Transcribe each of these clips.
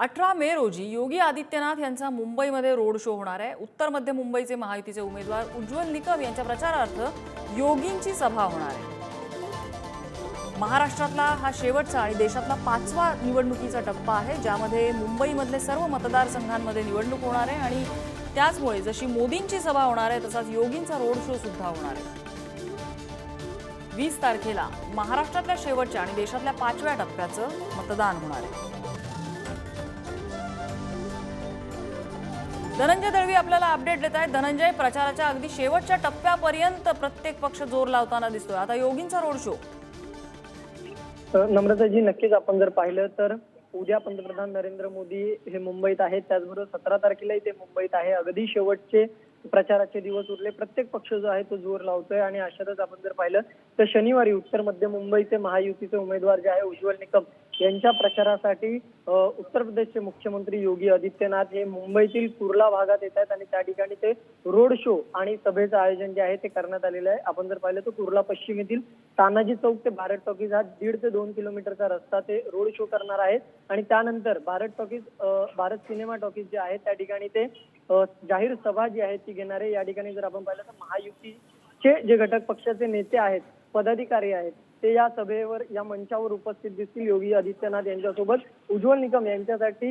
अठरा मे रोजी योगी आदित्यनाथ यांचा मुंबईमध्ये रोड शो होणार आहे. उत्तर मध्य मुंबईचे महायुतीचे उमेदवार उज्ज्वल निकम यांच्या प्रचारार्थ योगींची सभा होणार आहे. महाराष्ट्रातला हा शेवटचा आणि देशातला पाचवा निवडणुकीचा टप्पा आहे ज्यामध्ये मुंबईमधले सर्व मतदारसंघांमध्ये निवडणूक होणार आहे आणि त्याचमुळे जशी मोदींची सभा होणार आहे तसाच योगींचा रोड शो सुद्धा होणार आहे. वीस तारखेला महाराष्ट्रातल्या शेवटच्या आणि देशातल्या पाचव्या टप्प्याचं मतदान होणार आहे. धनंजय दळवी आपल्याला अपडेट देत आहेत. धनंजय प्रचाराच्या अगदी शेवटच्या टप्प्यापर्यंत प्रत्येक पक्ष जोर लावताना दिसतोय. आता योगींचा रोड शो. नम्रताजी नक्कीच आपण जर पाहिलं तर उद्या पंतप्रधान नरेंद्र मोदी हे मुंबईत आहेत. त्याचबरोबर सतरा तारखेलाही ते मुंबईत आहे. अगदी शेवटचे प्रचाराचे दिवस उरले. प्रत्येक पक्ष जो आहे तो जोर लावतोय आणि अशातच आपण जर पाहिलं तर शनिवारी उत्तर मध्य मुंबईचे महायुतीचे उमेदवार जे आहे उज्ज्वल निकम यांच्या प्रचारासाठी उत्तर प्रदेशचे मुख्यमंत्री योगी आदित्यनाथ हे मुंबईतील कुर्ला भागात येत आहेत आणि त्या ठिकाणी ते रोड शो आणि सभेचं आयोजन जे आहे ते करण्यात आलेलं आहे. आपण जर पाहिलं तर कुर्ला पश्चिम येथील तानाजी चौक ते भारत टॉकीज हा दीड ते दोन किलोमीटरचा रस्ता ते रोड शो करणार आहेत. आणि त्यानंतर Bharat talkies Bharat cinema talkies जे आहे त्या ठिकाणी ते जाहीर सभा जी आहे ती घेणारे या ठिकाणी जर आपण पाहिलं तर महायुतीचे जे घटक पक्षाचे नेते आहेत पदाधिकारी आहेत ते या सभेवर या मंचावर उपस्थित दिसतील योगी आदित्यनाथ यांच्यासोबत. उज्ज्वल निकम यांच्यासाठी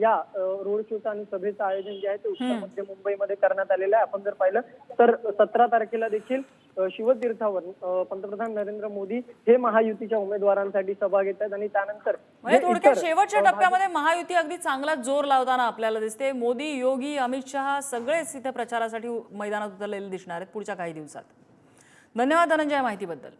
या रोड शोचं आणि सभेचं आयोजन जे आहे ते उत्तर मध्य मुंबईमध्ये करण्यात आलेलं आहे. आपण जर पाहिलं तर सतरा तारखेला देखील शिवतीर्थावर पंतप्रधान नरेंद्र मोदी हे महायुतीच्या उमेदवारांसाठी सभा घेत आहेत आणि त्यानंतर म्हणजे थोडक्यात शेवटच्या टप्प्यामध्ये महायुती अगदी चांगला जोर लावताना आपल्याला दिसते. मोदी योगी अमित शहा सगळेच इथे प्रचारासाठी मैदानात उतरलेले दिसणार आहेत पुढच्या काही दिवसात. धन्यवाद धनंजय माहितीबद्दल.